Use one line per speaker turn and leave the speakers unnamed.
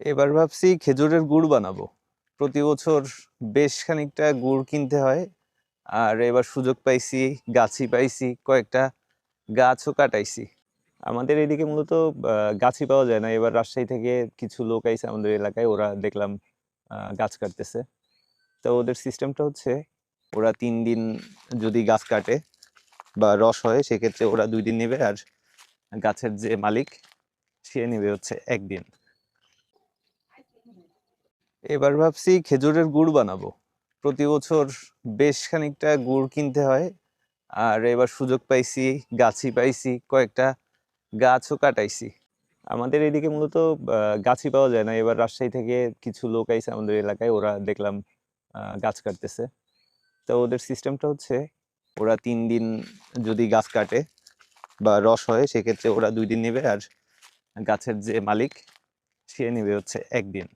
এবার ভাবছি খেজুরের গুড় বানাবো। প্রতি বছর বেশ খানিকটা গুড় কিনতে হয়, আর এবার সুযোগ পাইছি, গাছি পাইছি, কয়েকটা গাছও কাটাইছি। আমাদের এদিকে মূলত গাছই পাওয়া যায় না। এবার রাজশাহী থেকে কিছু লোক আইছে আমাদের এলাকায়, ওরা দেখলাম গাছ কাটতেছে। তো ওদের সিস্টেমটা হচ্ছে, ওরা তিন দিন যদি গাছ কাটে বা রস হয়, সেক্ষেত্রে ওরা দুই দিন নেবে, আর গাছের যে মালিক, সে নেবে হচ্ছে একদিন। এবার ভাবছি খেজুরের গুড় বানাবো। প্রতি বছর বেশ খানিকটা গুড় কিনতে হয়, আর এবার সুযোগ পাইছি, গাছি পাইছি, কয়েকটা গাছও কাটাইছি। আমাদের এদিকে মূলত গাছই পাওয়া যায় না। এবার রাজশাহী থেকে কিছু লোক আইছে আমাদের এলাকায়, ওরা দেখলাম গাছ কাটতেছে। তো ওদের সিস্টেমটা হচ্ছে, ওরা তিন দিন যদি গাছ কাটে বা রস হয়, সেক্ষেত্রে ওরা দুই দিন নেবে, আর গাছের যে মালিক, সে নেবে হচ্ছে একদিন।